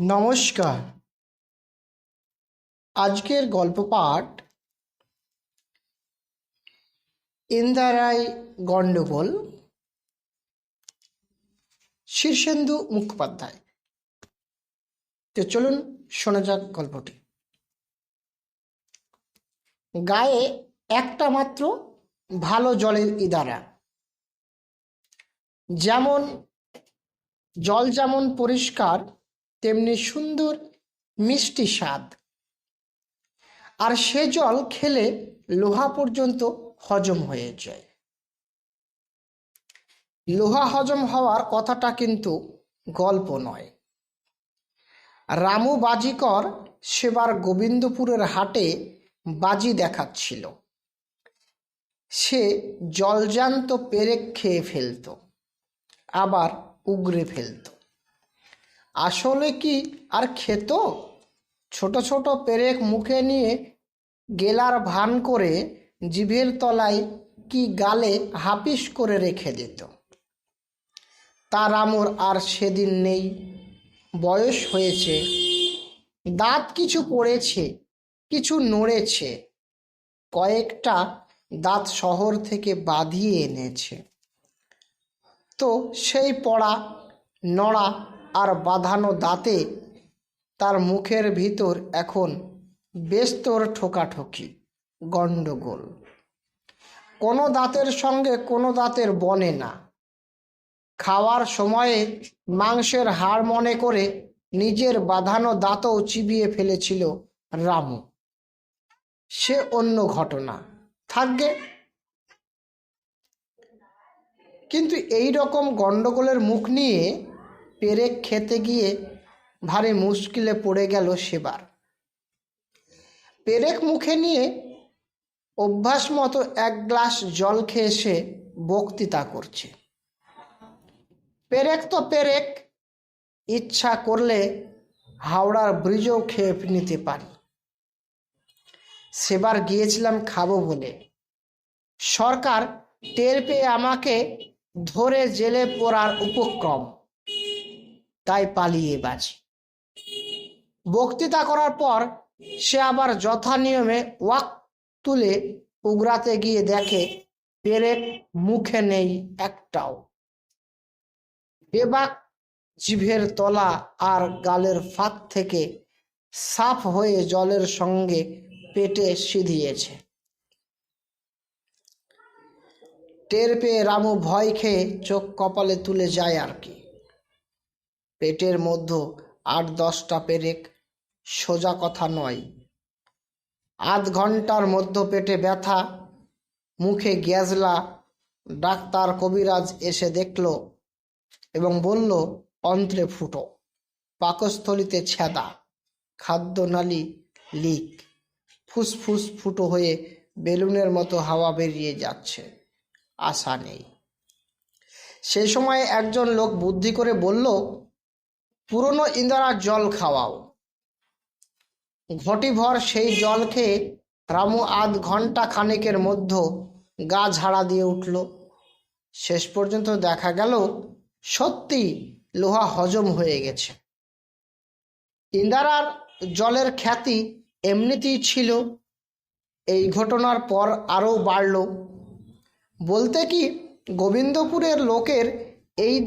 নমস্কার। আজকের গল্প পাঠ ইন্দারাই গণ্ডগোল। শীর্ষেন্দু মুখোপাধ্যায়। তো চলুন শোনা যাক গল্পটি। গায়ে একটা মাত্র ভালো জলের ইদারা। যেমন জল যেমন পরিষ্কার, তেমনি সুন্দর, মিষ্টি স্বাদ। আর সে জল খেলে লোহা পর্যন্ত হজম হয়ে যায়। লোহা হজম হওয়ার কথাটা কিন্তু গল্প নয়। রামু বাজিকর সেবার গোবিন্দপুরের হাটে বাজি দেখাচ্ছিল। সে জলজান্ত পেরেক খেয়ে ফেলত। আবার উগরে ফেলতো। আসলে কি আর খেত? ছোট ছোট পেরেক মুখে নিয়ে গেলার ভান করে জিভের তলায় কি গালে হাপিস করে রেখে দিত। তার আমর আর সেদিন নেই। বয়স হয়েছে, দাঁত কিছু পড়েছে, কিছু নড়েছে, কয়েকটা দাঁত শহর থেকে বাঁধিয়ে এনেছে। তো সেই পড়া, নড়া আর বাঁধানো দাঁতে তার মুখের ভিতর এখন বেস্তর ঠোকাঠকি, গণ্ডগোল। কোনো দাঁতের সঙ্গে কোনো দাঁতের বনে না। খাওয়ার সময়ে মাংসের হাড় মনে করে নিজের বাঁধানো দাঁতও চিবিয়ে ফেলেছিল রামু। সে অন্য ঘটনা। থাকবে কিন্তু এই রকম গণ্ডগোলের মুখ নিয়ে পেরেক খেতে গিয়ে ভারী মুশকিলে পড়ে গেল সেবার। পেরেক মুখে নিয়ে অভ্যাস মতো এক গ্লাস জল খেয়ে সে বক্তৃতা করছে। পেরেক তো পেরেক, ইচ্ছা করলে হাওড়ার ব্রিজও খেয়ে নিতে পারি। সেবার গিয়েছিলাম খাব বলে। সরকার টের পেয়ে আমাকে ধরে জেলে পড়ার উপক্রম। তাই পালিয়ে বাজি। বক্তৃতা করার পর সে আবার যথা নিয়মে ওয়াক তুলে উগরাতে গিয়ে দেখে, পেরেক মুখে নেই একটাও। বেবাক জিভের তলা আর গালের ফাঁক থেকে সাফ হয়ে জলের সঙ্গে পেটে সিধিয়েছে। টের পেয়ে রামু ভয় খেয়ে চোখ কপালে তুলে যায় আর কি। পেটের মধ্য আট দশটা পেরেক, সোজা কথা নয়। আধ ঘণ্টার মধ্য পেটে ব্যথা, মুখে গ্যাজলা, ডাক্তার কবিরাজ এসে দেখল এবং বলল, অন্ত্রে ফুটো, পাকস্থলিতে ছেদা, খাদ্যনালী লিক, ফুসফুস ফুটো হয়ে বেলুনের মতো হাওয়া বেরিয়ে যাচ্ছে। আশা নেই। সেই সময় একজন লোক বুদ্ধি করে বলল, পুরনো ইন্দারার জল খাওয়াও। ঘটিভর সেই জল খেয়ে রামু আধ ঘণ্টা খানেকের মধ্য গা ঝাড়া দিয়ে উঠল। শেষ পর্যন্ত দেখা গেল, সত্যি লোহা হজম হয়ে গেছে। ইন্দারার জলের খ্যাতি এমনিতেই ছিল। এই ঘটনার পর আরও বাড়ল। বলতে কি, গোবিন্দপুরের লোকের এই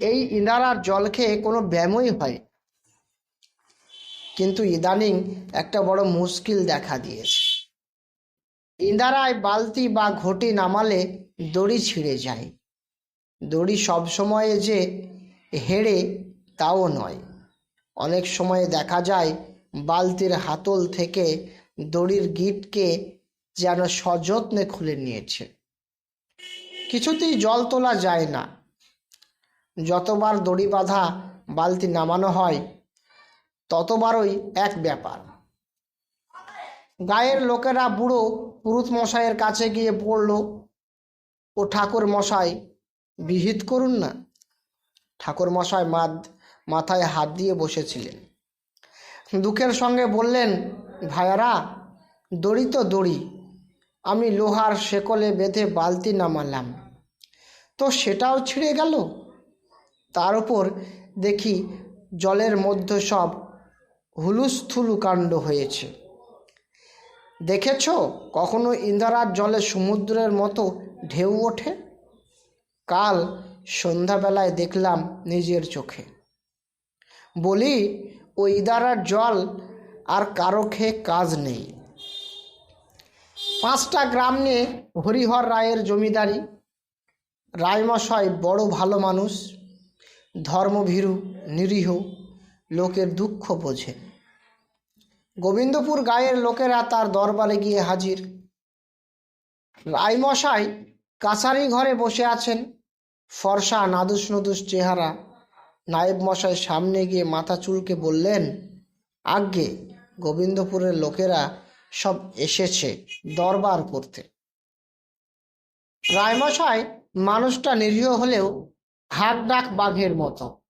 এই- ইনারার জল খেয়ে কোনো ব্যায়ামই হয়। কিন্তু ইদানিং একটা বড় মুশকিল দেখা দিয়েছে। ইন্দারায় বালতি বা ঘটি নামালে দড়ি ছিঁড়ে যায়। দড়ি সব সময়ে যে হেড়ে তাও নয়। অনেক সময় দেখা যায় বালতির হাতল থেকে দড়ির গিটকে যেন সযত্নে খুলে নিয়েছে। কিছুতেই জল তোলা যায় না। যতবার দড়ি বাঁধা বালতি নামানো হয়, ততবারই এক ব্যাপার। গায়ের লোকেরা বুড়ো পুরুত মশাইয়ের কাছে গিয়ে পড়ল ও ঠাকুর মশাই বিহিত করুন না। ঠাকুর মশাই মাদ, মাথায় হাত দিয়ে বসেছিলেন। দুঃখের সঙ্গে বললেন, ভাইয়ারা, দড়ি তো দড়ি আমি লোহার শেকলে বেঁধে বালতি নামালাম। তো সেটাও ছিঁড়ে গেল? তার উপর দেখি জলের মধ্যে সব হুলুস্থুলু কাণ্ড হয়েছে। দেখেছ কখনো ইন্দারার জলে সমুদ্রের মতো ঢেউ ওঠে? কাল সন্ধ্যাবেলায় দেখলাম নিজের চোখে। বলি ওই ইদারার জল আর কারও খেয়ে কাজ নেই। পাঁচটা গ্রাম নিয়ে হরিহর রায়ের জমিদারি। রায়মশাই বড় ভালো মানুষ, ধর্মভীরু, নিরীহ, লোকের দুঃখ বোঝে। গোবিন্দপুর গায়ের লোকেরা তার দরবারে গিয়ে হাজির। রায়মশাই কাছারি ঘরে বসে আছেন। ফর্সা নাদুস নদুস চেহারা। নায়েব মশাই সামনে গিয়ে মাথা চুলকে বললেন, আজ্ঞে, গোবিন্দপুরের লোকেরা সব এসেছে দরবার করতে। রায়মশাই মানুষটা নিরীহ হলেও হাক ডাক বাঘের মতো।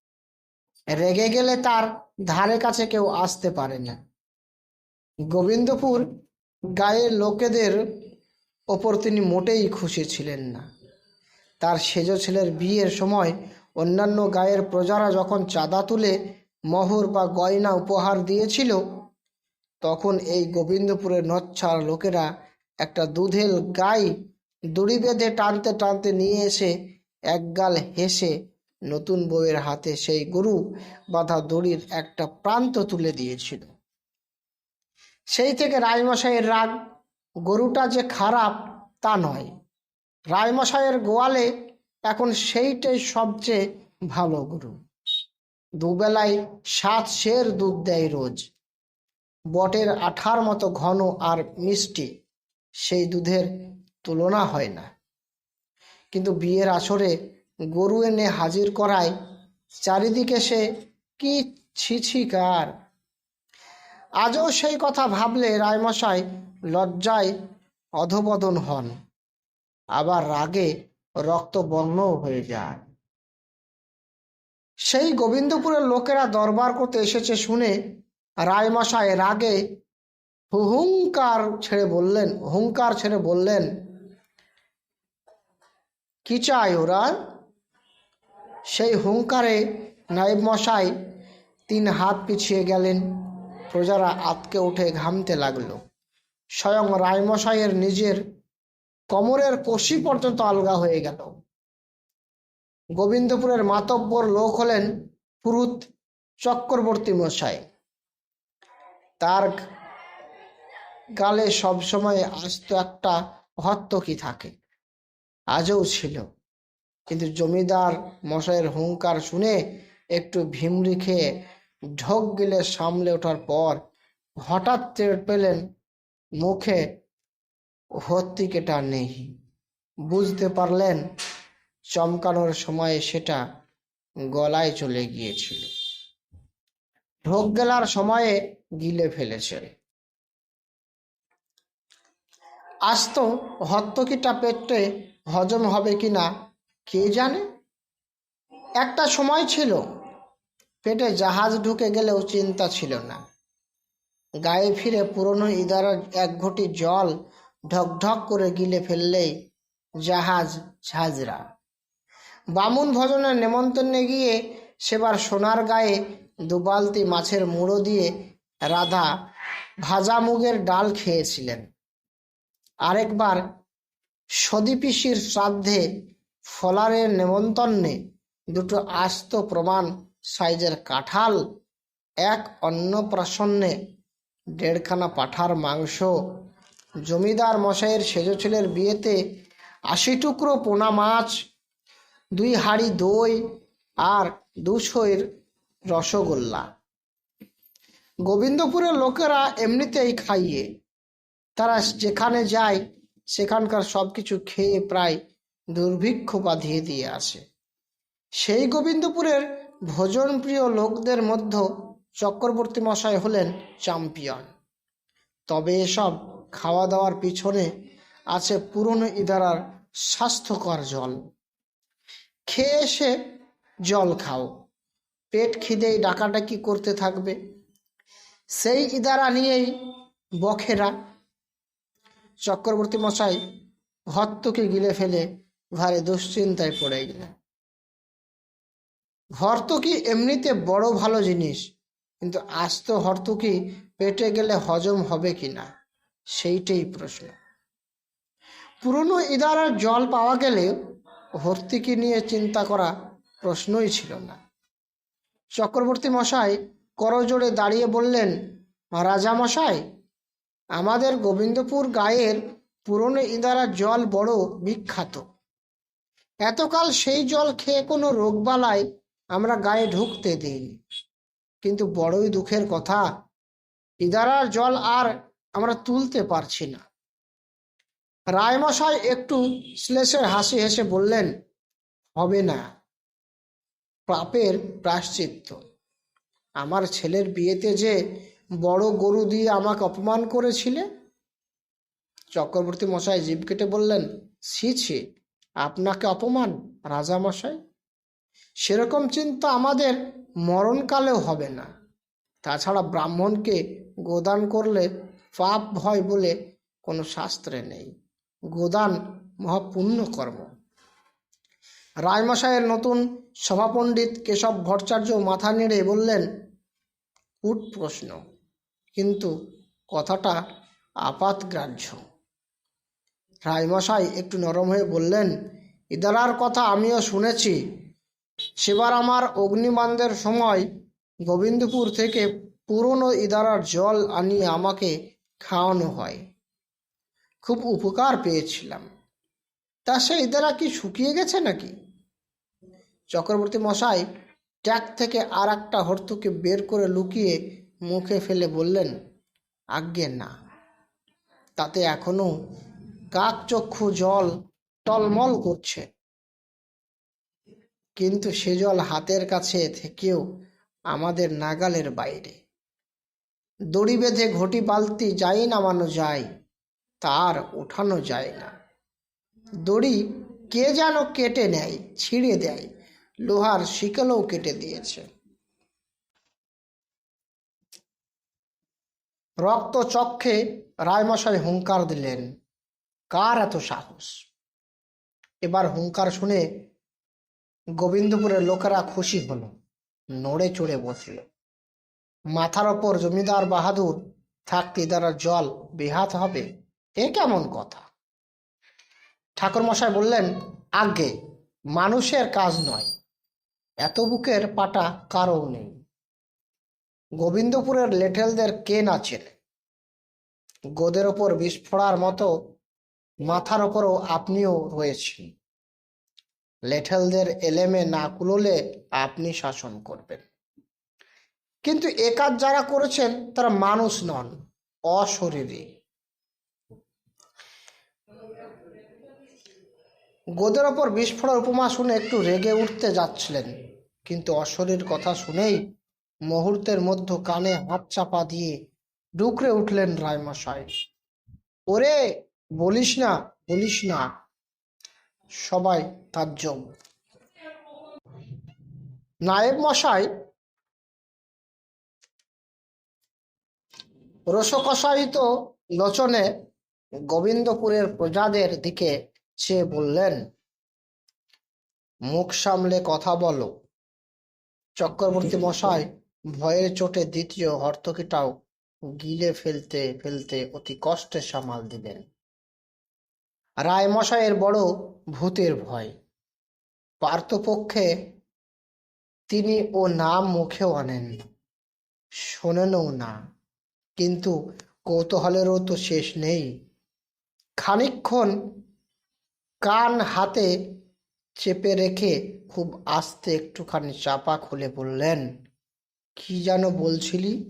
রেগে গেলে তার ধারে কাছে কেউ আসতে পারে না। গোবিন্দপুর গায়ের লোকেদের ওপর তিনি মোটেই খুশি ছিলেন না। তার সেজ ছেলের বিয়ের সময় অন্যান্য গায়ের প্রজারা যখন চাঁদা তুলে মোহর বা গয়না উপহার দিয়েছিল তখন এই গোবিন্দপুরের নচ্ছার লোকেরা একটা দুধেল গাই দড়ি বেঁধে টানতে টানতে নিয়ে এসে একগাল হেসে নতুন বউয়ের হাতে সেই গরু বাঁধা দড়ির একটা প্রান্ত তুলে দিয়েছিল। সেই থেকে রাজমশাইয়ের রাগ, গরুটা যে খারাপ তা নয়। রায়মশাইয়ের গোয়ালে এখন সেইটাই সবচেয়ে ভালো গরু। দুবেলায় সাত সের দুধ দেয় রোজ। বটের আঠার মতো ঘন আর মিষ্টি সেই দুধের তুলনা হয় না। কিন্তু বিয়ের আসরে গরু এনে হাজির করায় চারিদিকে সে কি ছিছিকার। আজও সেই কথা ভাবলে রায়মশাই লজ্জায় অধবদন হন। আবার রাগে রক্তবর্ণও হয়ে যায়। সেই গোবিন্দপুরের লোকেরা দরবার করতে এসেছে শুনে রায়মশাই রাগে হুহুঙ্কার ছেড়ে বললেন, হুঙ্কার ছেড়ে বললেন, কি চাই ওরা? সেই হুঙ্কারে নায়েব মশাই তিন হাত পিছিয়ে গেলেন, প্রজারা আতকে উঠে ঘামতে লাগল। স্বয়ং রায়মশাইয়ের নিজের কোমরের কষি পর্যন্ত আলগা হয়ে গেল। গোবিন্দপুরের মাতব্বর লোক হলেন পুরুত চক্রবর্তী মশাই। তার গালে সবসময় আস্ত একটা হত্তকি থাকে। আজও ছিল। কিন্তু জমিদার মশাইয়ের হুঙ্কার শুনে একটু ভিমরি খেয়ে ঢোক গিলে সামলে ওঠার পর হঠাৎ টের পেলেন মুখে হত্তিকেটা নেই। বুঝতে পারলেন চমকানোর সময় সেটা গলায় চলে গিয়েছিল। ঢোক গেলার সময়ে গিলে ফেলেছে। আস্ত হত্তকিটা পেটে হজম হবে কিনা কে জানে? একটা সময় ছিল, পেটে জাহাজ ঢুকে গেলেও চিন্তা ছিল না। গায়ে ফিরে পুরনো ইদারার এক ঘটি জল ঢকঢক করে গিলে ফেললেই জাহাজ ঝাঁঝরা। বামুন ভজনের নেমন্তন্নে গিয়ে সেবার সোনার গায়ে দুবালতি মাছের মুড়ো দিয়ে রাধা ভাজা মুগের ডাল খেয়েছিলেন। আরেকবার সদীপিসির শ্রাদ্ধে ফলারের নেমন্তন্নে দুটো আস্ত প্রমাণ সাইজের কাঁঠাল, এক অন্নপ্রাশন্নে দেড়খানা পাঠার মাংস, জমিদার মশাইয়ের সেজ ছেলের বিয়েতে আশি টুকরো পোনা মাছ, দুই হাড়ি দই আর দুশোয়ের রসগোল্লা। গোবিন্দপুরের লোকেরা এমনিতেই খাইয়ে। তারা যেখানে যায়, সেখানকার সব কিছু খেয়ে প্রায় দুর্ভিক্ষ বাঁধিয়ে দিয়ে আসে। সেই গোবিন্দপুরের ভোজনপ্রিয় লোকদের মধ্যে চক্রবর্তী মশাই হলেন চ্যাম্পিয়ন তবে এসব খাওয়া দাওয়ার পিছনে আছে পুরনো ইদারার স্বাস্থ্যকর জল। খেয়ে এসে জল খাও। পেট খিদেই ডাকাডাকি করতে থাকবে। সেই ইদারা নিয়েই বখেরা। চক্রবর্তী মশাই হত্তকে গিলে ফেলে ভারে দুশ্চিন্তায় পড়ে গেলেন। হর্তকি এমনিতে বড় ভালো জিনিস, কিন্তু আস্ত হর্তকি পেটে গেলে হজম হবে কি না, সেইটাই প্রশ্ন। পুরনো ইদারার জল পাওয়া গেলে ভর্তিকে নিয়ে চিন্তা করা প্রশ্নই ছিল না। চক্রবর্তী মশাই করজোড়ে দাঁড়িয়ে বললেন রাজা মশাই, আমাদের গোবিন্দপুর গায়ের পুরনো ইদারার জল বড় বিখ্যাত। এতকাল সেই জল খেয়ে কোনো রোগবালাই আমরা গায়ে ঢুকতে দিইনি। কিন্তু বড়ই দুঃখের কথা, ইদারার জল আর আমরা তুলতে পারছি না। রায়মশাই একটু শ্লেষের হাসি হেসে বললেন, হবে না। পাপের প্রাশ্চিত্য আমার ছেলের বিয়েতে যে বড় গরু দিয়ে আমাকে অপমান করেছিলে? চক্রবর্তী মশাই জীব কেটে বললেন, ছি ছি, আপনাকে অপমান রাজা মশাই সেরকম চিন্তা আমাদের মরণকালেও হবে না। তাছাড়া ব্রাহ্মণকে গোদান করলে পাপ ভয় বলে কোনো শাস্ত্রে নেই। গোদান মহাপুণ্য কর্ম রায়মশাইয়ের নতুন সভাপণ্ডিত কেশব ভট্টাচার্য মাথা নেড়ে বললেন কুট প্রশ্ন, কিন্তু কথাটা আপাতগ্রাহ্য। রায়মশাই একটু নরম হয়ে বললেন, ইদারার কথা আমিও শুনেছি। সেবার আমার অগ্নিবান্ধের সময় গোবিন্দপুর থেকে পুরনো ইদারার জল আনিয়ে আমাকে খাওয়ানো হয়। খুব উপকার পেয়েছিলাম। তা সে ইদারা কি শুকিয়ে গেছে নাকি? চক্রবর্তী মশাই ট্যাগ থেকে আর একটা হর্তুকে বের করে লুকিয়ে মুখে ফেলে বললেন, আজ্ঞে না। তাতে এখনও কাক চক্ষু জল টলমল করছে। কিন্তু সে জল হাতের কাছে থেকেও আমাদের নাগালের বাইরে। দড়ি বেঁধে ঘটি বালতি যাই নামানো যায়, তার ওঠানো যায় না। দড়ি কে যেন কেটে নেয়, ছিঁড়ে দেয়। লোহার শিকলও কেটে দিয়েছে। রক্ত চক্ষে রায়মশাই হুঙ্কার দিলেন, কার এত সাহস? এবার হুঙ্কার শুনে গোবিন্দপুরের লোকেরা খুশি হলো, নড়ে চড়ে বসল। মাথার ওপর জমিদার বাহাদুর থাকতে দ্বারা জল, বেহাত হবে, এ কেমন কথা? ঠাকুর মশাই বললেন আগে মানুষের কাজ নয় এত বুকের পাটা কারও নেই। গোবিন্দপুরের লেঠেলদের কে না চেনে? গোদের ওপর বিস্ফোড়ার মতো মাথার ওপরও আপনিও রয়েছেন। লেঠেলদের এলেমে না কুলোলে আপনি শাসন করবেন। কিন্তু এ কাজ যারা করেছেন, তারা মানুষ নন, অশরীরী। গোদের ওপর বিস্ফোরণ উপমা শুনে একটু রেগে উঠতে যাচ্ছিলেন। কিন্তু অশরীর কথা শুনেই মুহূর্তের মধ্যে কানে হাত চাপা দিয়ে ডুকরে উঠলেন রায়মশাই। ওরে, বলিস না বলিস না। সবাই তার জম নায়েব মশাই রসকষায়িত লোচনে গোবিন্দপুরের প্রজাদের দিকে সে বললেন, মুখ সামলে কথা বলো। চক্রবর্তী মশাই ভয়ের চোটে দ্বিতীয় হর্তকিটাও গিলে ফেলতে ফেলতে অতি কষ্টে সামাল দিলেন। রায়মশাইয়ের বড় ভূতের ভয়। পার্থপক্ষে তিনি ও নাম মুখেও আনেন শোনেনও না। কিন্তু কৌতূহলেরও তো শেষ নেই। খানিকক্ষণ কান হাতে চেপে রেখে খুব আস্তে একটুখানি চাপা খুলে বললেন, কি যেন বলছিলি?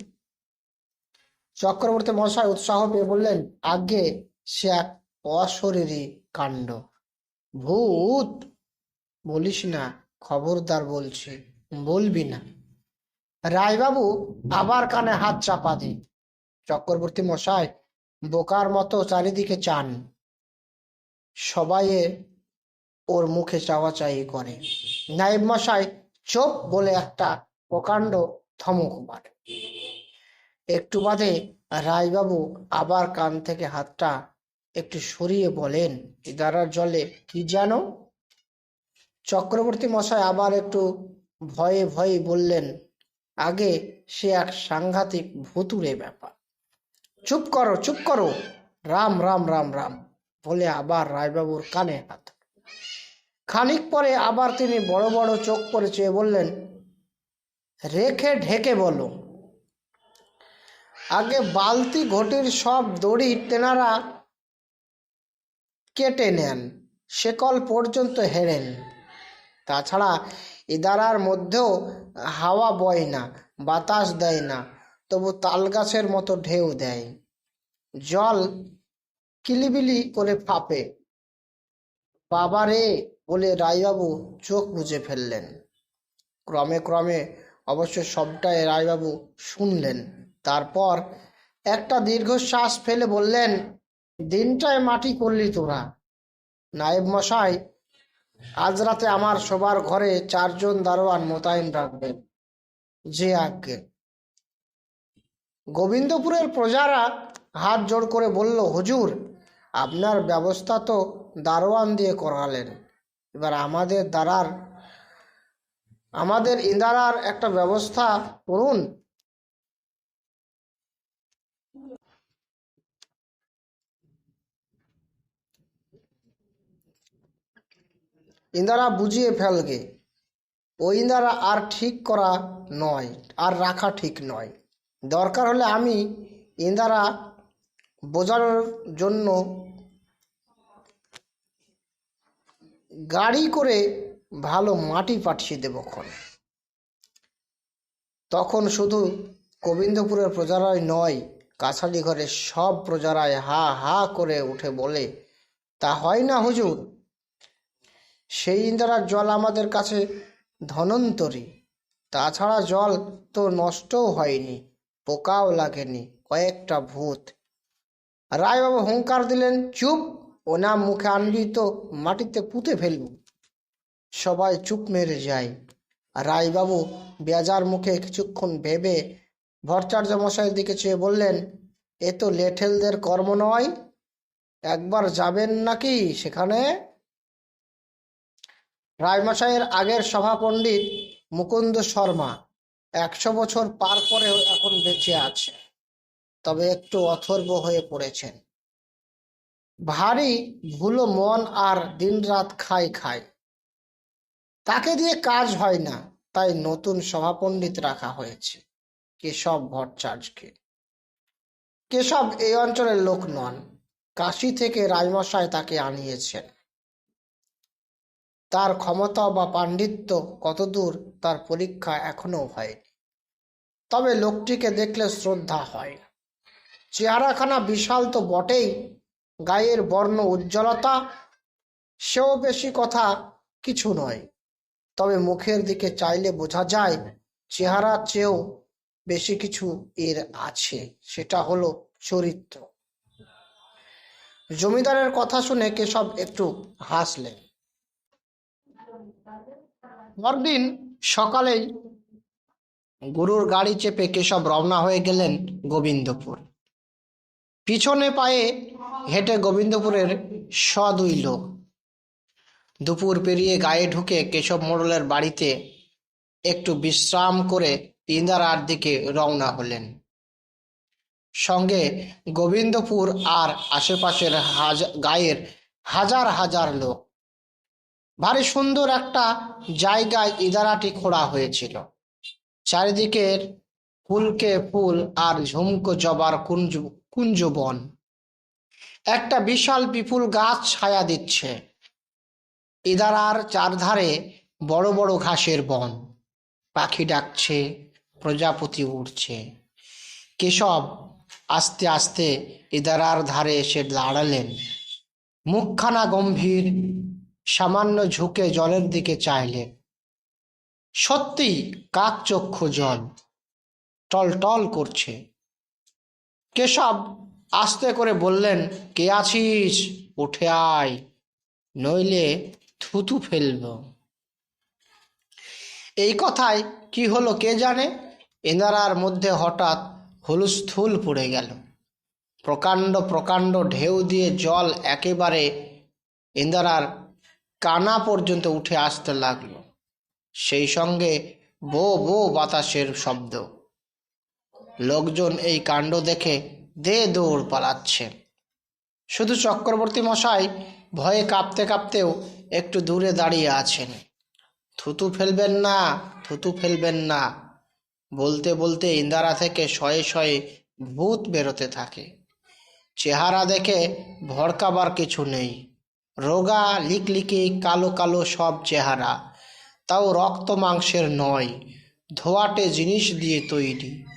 চক্রবর্তী মশাই উৎসাহ পেয়ে বললেন, আগে সে এক অশরীরী কাণ্ড। ভূত! বলিস না, খবরদার বলছি, বলবি না। রায়বাবু আবার কানে হাত চাপা দিন। চক্রবর্তী মশাই বোকার মতো চারিদিকে চান। সবাই ওর মুখে চাওয়াচাই করে। নাইব মশাই চোপ বলে একটা প্রকাণ্ড থমক মারে। একটু বাদে রায়বাবু আবার কান থেকে হাতটা একটু সরিয়ে বলেন ইদারার জলে কি জানো চক্রবর্তী মশাই আবার একটু ভয়ে ভয়ে বললেন, আগে সে এক সাংঘাতিক ভুতুরে ব্যাপার। চুপ করো চুপ করো। রাম রাম রাম রাম, বলে আবার রায়বাবুর কানে হাত। খানিক পরে আবার তিনি বড় বড় চোখ করে চেয়ে বললেন, রেখে ঢেকে বলো। আগে বালতি ঘটির সব দড়ি তেনারা কেটে নেন, সেকল পর্যন্ত হেরেন। তাছাড়া ইদারার মধ্যেও হাওয়া বয় না, বাতাস দেয় না, তবু তালগাছের মতো ঢেউ দেয়। জল কিলিবিলি করে ফাঁপে। বাবারে বলে রায়বাবু চোখ বুজে ফেললেন। ক্রমে ক্রমে অবশ্য সবটাই রায়বাবু শুনলেন। তারপর একটা দীর্ঘশ্বাস ফেলে বললেন, দিনটায় মাটি করলি তোরা। নায়েব মশাই, আজ রাতে আমার সবার ঘরে চারজন দারোয়ান মোতায়েন রাখবেন যে আজ্ঞে। গোবিন্দপুরের প্রজারা হাত জোড় করে বলল, হুজুর, আপনার ব্যবস্থা তো দারোয়ান দিয়ে করালেন। এবার আমাদের দ্বারার, আমাদের ইন্দারার একটা ব্যবস্থা করুন। ইন্দারা বুঝিয়ে ফেলগে ওই ইন্দারা আর ঠিক করা নয়, আর রাখা ঠিক নয়। দরকার হলে আমি ইন্দারা বোঝানোর জন্য গাড়ি করে ভালো মাটি পাঠিয়ে দেবক্ষণ তখন শুধু গোবিন্দপুরের প্রজারাই নয় কাছারি ঘরের সব প্রজারাই হা হা করে উঠে বলে, তা হয় না হুজুর। সেই ইন্দ্রার জল আমাদের কাছে ধনন্তরী। তাছাড়া জল তো নষ্টও হয়নি, পোকাও লাগেনি, কয়েকটা ভূত। রায়বাবু হুঙ্কার দিলেন, চুপ! ও মুখে আনবি তো মাটিতে পুঁতে ফেলব। সবাই চুপ মেরে যায়। রায়বাবু বেজার মুখে কিছুক্ষণ ভেবে ভট্টাচার্য মশাইয়ের দিকে চেয়ে বললেন, এ তো লেঠেলদের কর্ম নয়, একবার যাবেন নাকি সেখানে? রায়মশাইয়ের আগের সভাপণ্ডিত মুকুন্দ শর্মা একশো বছর পার করেও এখন বেঁচে আছে তবে একটু অথর্ব হয়ে পড়েছেন। ভারী ভুলো মন আর দিনরাত খাই খায়। তাকে দিয়ে কাজ হয় না, তাই নতুন সভাপণ্ডিত রাখা হয়েছে। কেশব ভট্টাচার্যকে। কেশব এই অঞ্চলের লোক নন, কাশি থেকে রাজমশাই তাকে আনিয়েছেন। তার ক্ষমতা বা পাণ্ডিত্য কতদূর তার পরীক্ষা এখনও হয়নি। তবে লোকটিকে দেখলে শ্রদ্ধা হয়। চেহারাখানা বিশাল তো বটেই গায়ের বর্ণ উজ্জ্বলতা, সেও বেশি কথা কিছু নয়। তবে মুখের দিকে চাইলে বোঝা যায় চেহারার চেয়েও বেশি কিছু এর আছে, সেটা হলো চরিত্র। জমিদারের কথা শুনে কেশব একটু হাসলেন। পরদিন সকালেই গুরুর গাড়ি চেপে কেশব রওনা হয়ে গেলেন গোবিন্দপুর। পিছনে পায়ে হেঁটে গোবিন্দপুরের স দুই লোক। দুপুর পেরিয়ে গায়ে ঢুকে কেশব মোড়লের বাড়িতে একটু বিশ্রাম করে ইন্দারার দিকে রওনা হলেন। সঙ্গে গোবিন্দপুর আর আশেপাশের গায়ের হাজার হাজার লোক। ভারী সুন্দর একটা জায়গায় ইদারাটি খোঁড়া হয়েছিল। চারিদিকের ফুলকে ফুল আর ঝুমকো জবার কুঞ্জ কুঞ্জ বন একটা বিশাল বিপুল গাছ ছায়া দিচ্ছে। ইদারার চারধারে বড় বড় ঘাসের বন। পাখি ডাকছে, প্রজাপতি উঠছে কেশব আস্তে আস্তে ইদারার ধারে এসে দাঁড়ালেন। মুখখানা গম্ভীর, সামান্য ঝুঁকে জলের দিকে চাইলেন। সত্যি কাকচক্ষু জল টল টল করছে। কেশব আস্তে করে বললেন, কে আছিস? উঠে আয়, নইলে থুতু ফেলব। এই কথায় কি হলো কে জানে? এনারার মধ্যে হঠাৎ হুলস্থুল পড়ে গেল। প্রকাণ্ড প্রকাণ্ড ঢেউ দিয়ে জল একেবারে ইন্দারার কানা পর্যন্ত উঠে আসতে লাগল। সেই সঙ্গে বো বো বাতাসের শব্দ। লোকজন এই কাণ্ড দেখে দে দৌড় পালাচ্ছে। শুধু চক্রবর্তী মশাই ভয়ে কাঁপতে কাঁপতেও একটু দূরে দাঁড়িয়ে আছেন। থুতু ফেলবেন না, থুতু ফেলবেন না। বলতে বলতে ইন্দারা থেকে শয়ে শয়ে ভূত বেরোতে থাকে। চেহারা দেখে ভড়কাবার কিছু নেই। রোগা, লিকলিকি, কালো কালো সব চেহারা। তাও রক্ত মাংসের নয়, ধোয়াটে জিনিস দিয়ে তৈরি।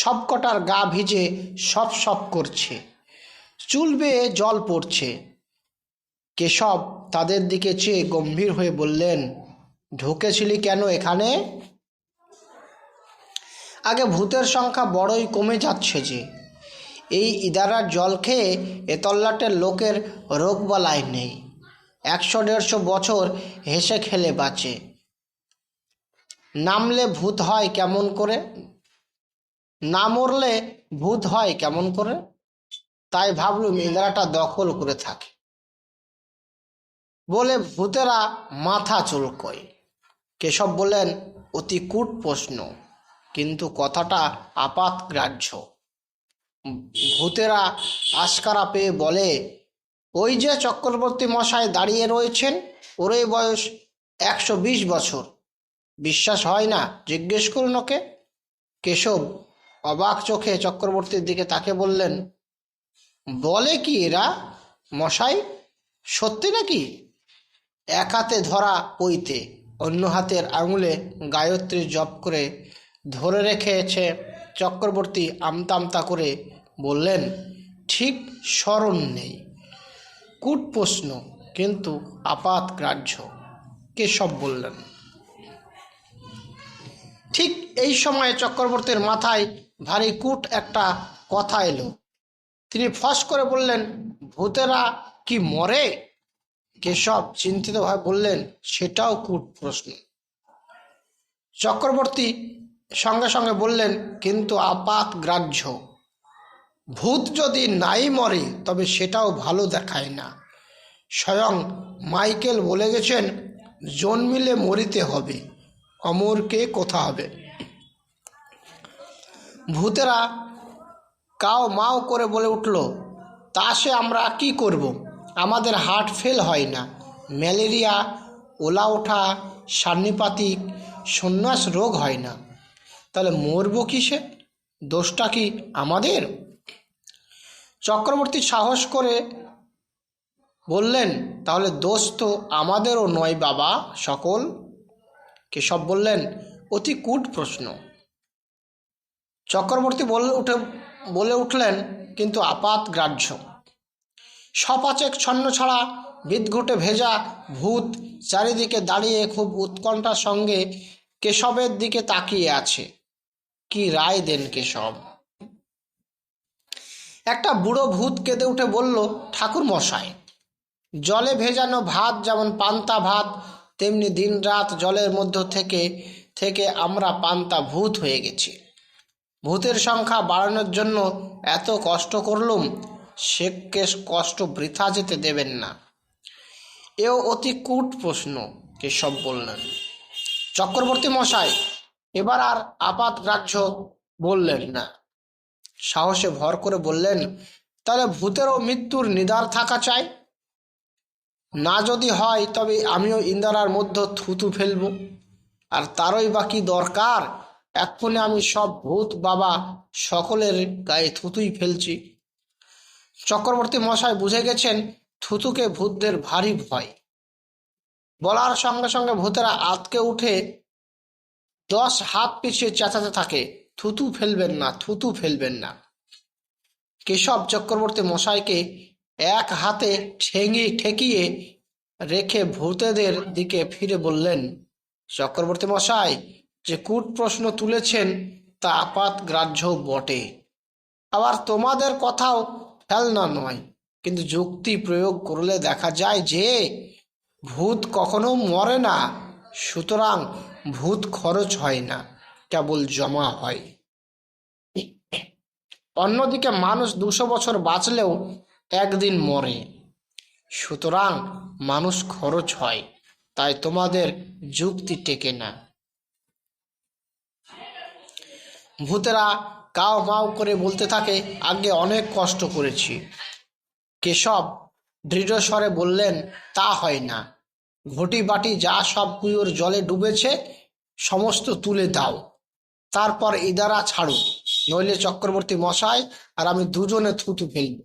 সবকটার গা ভিজে সপ সপ করছে। চুল বেয়ে জল পড়ছে। কেশব তাদের দিকে চেয়ে গম্ভীর হয়ে বললেন, ঢুকেছিলি কেন এখানে? আগে ভূতের সংখ্যা বড়ই কমে যাচ্ছে যে। এই ইদারার জল খেয়ে এতল্লাটের লোকের রোগ রোগবালাই নেই। একশো দেড়শো বছর হেসে খেলে বাঁচে। নামলে ভূত হয় কেমন করে? না মরলে ভূত হয় কেমন করে? তাই ভাবলুম ইন্দ্রাটা দখল করে থাকে। বলে, ভূতেরা মাথা চুলকয়। কেশব বললেন, অতি কূট প্রশ্ন, কিন্তু কথাটা আপাত গ্রাহ্য। ভূতেরা আশকারা পেয়ে বলে, ওই যে চক্রবর্তী মশায় দাঁড়িয়ে রয়েছেন, ওরই বয়স একশো বিশ বছর। বিশ্বাস হয় না, জিজ্ঞেস করুন ওকে। কেশব অবাক চোখে চক্রবর্তীর দিকে তাকে বললেন, বলে কি এরা, মশাই? সত্যি নাকি? এক হাতে ধরা পইতে, অন্য হাতের আঙুলে গায়ত্রী জপ করে ধরে রেখেছে চক্রবর্তী আমতা আমতা করে বললেন, ঠিক স্মরণ নেই। কূট প্রশ্ন, কিন্তু আপাত গ্রাহ্য। কেশব বললেন। ঠিক এই সময়ে চক্রবর্তীর মাথায় ভারী কূট একটা কথা এলো। তিনি ফস করে বললেন, ভূতেরা কি মরে? কেশব চিন্তিতভাবে বললেন, সেটাও কূট প্রশ্ন। চক্রবর্তী সঙ্গে সঙ্গে বললেন, কিন্তু আপাত গ্রাহ্য। ভূত যদি নাই মরে, তবে সেটাও ভালো দেখায় না। স্বয়ং মাইকেল বলে গেছেন, জন্মিলে মরিতে হবে, অমরকে কোথা হবে? ভূতেরা কাও মাও করে বলে উঠল, তা সে আমরা কি করব। আমাদের হার্ট ফেল হয় না। ম্যালেরিয়া, ওলা ওঠা, সান্নিপাতিক, সন্ন্যাস রোগ হয় না। তাহলে মরব কিসে? দোষটা কি আমাদের? চক্রবর্তী সাহস করে বললেন, তাহলে দোষ তো আমাদেরও নয় বাবা সকল। কেশব বললেন, অতি কূট প্রশ্ন। চক্রবর্তী বলে উঠে, বলে উঠলেন, কিন্তু আপাত গ্রাহ্য। সপাচেক ছন্ন ছাড়া বিদঘুটে ভেজা ভূত চারিদিকে দাঁড়িয়ে খুব উৎকণ্ঠার সঙ্গে কেশবের দিকে তাকিয়ে আছে। কি রায় দেন কেশব? একটা বুড়ো ভূত কেঁদে উঠে বলল, ঠাকুর মশাই, জলে ভেজানো ভাত যেমন পান্তা ভাত, তেমনি দিনরাত জলের মধ্য থেকে থেকে আমরা পান্তা ভূত হয়ে গেছি। ভূতের সংখ্যা বাড়ানোর জন্য এত কষ্ট করলুম, শেখকে কষ্ট বৃথা যেতে দেবেন না। এও অতি কূট প্রশ্ন, কেশব বললেন। চক্রবর্তী মশাই, এবার আর আপাত গ্রাহ্য বললেন না। সাহসে ভর করে বললেন, তাহলে ভূতেরও মৃত্যুর নিদার থাকা চাই? না যদি হয়, তবে আমিও ইন্দারার মধ্যে থুতু ফেলব। আর তারই বা কি দরকার? এক্ষণে আমি সব ভূত বাবা সকলের গায়ে থুতুই ফেলছি। চক্রবর্তী মশাই বুঝে গেছেন থুতুকে ভূতদের ভারী ভয়। বলার সঙ্গে সঙ্গে ভূতেরা আতকে উঠে দশ হাত পিছিয়ে চেঁচাতে থাকে। থুতু ফেলবেন না, থুতু ফেলবেন না। কেশব চক্রবর্তী মশাইকে এক হাতে ঠেঙিয়ে ঠেকিয়ে রেখে ভূতেদের দিকে ফিরে বললেন, চক্রবর্তী মশাই যে কূট প্রশ্ন তুলেছেন তা আপাত গ্রাহ্য বটে। আবার তোমাদের কথাও ফেলনা নয়, কিন্তু যুক্তি প্রয়োগ করলে দেখা যায় যে ভূত কখনো মরে না, সুতরাং ভূত খরচ হয় না, কেবল জমা হয়। অন্যদিকে মানুষ দুশো বছর বাঁচলেও একদিন মরে, সুতরাং মানুষ খরচ হয়, তাই তোমাদের যুক্তি টেকে না। ভূতেরা কাও মাও করে বলতে থাকে, আগে অনেক কষ্ট করেছি। কেশব দৃঢ় স্বরে বললেন, তা হয় না। ঘটি বাটি যা সব কুয়োর জলে ডুবেছে, সমস্ত তুলে দাও। তারপর ইদারা ছাড়ো। নইলে চক্রবর্তী মশাই আর আমি দুজনে থুতু ফেলব।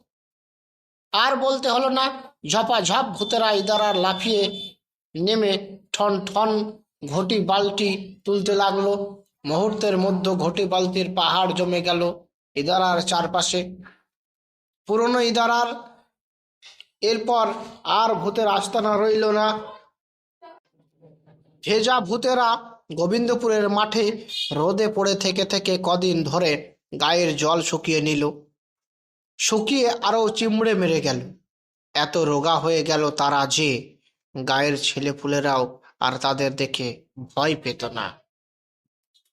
আর বলতে হলো না, ঝপাঝপ ভূতেরা ইদারা লাফিয়ে নেমে ঠন ঠন ঘটি বালটি তুলতে লাগল। মুহূর্তের মধ্যে ঘটি বালতির পাহাড় জমে গেল ইদারার চারপাশে। পুরনো ইদারার, এরপর আর ভূতের আস্তানা রইল না। ভেজা ভূতেরা গোবিন্দপুরের মাঠে রোদে পড়ে থেকে থেকে কদিন ধরে গায়ের জল শুকিয়ে নিল। শুকিয়ে আরও চিমড়ে মেরে গেল। এত রোগা হয়ে গেল তারা যে গায়ের ছেলেপুলেরাও আর তাদের দেখে ভয় পেত না।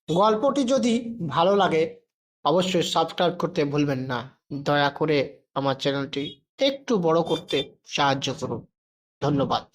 গল্পটি যদি ভালো লাগে, অবশ্যই সাবস্ক্রাইব করতে ভুলবেন না। দয়া করে আমার চ্যানেলটি একটু বড় করতে সাহায্য করুন। ধন্যবাদ।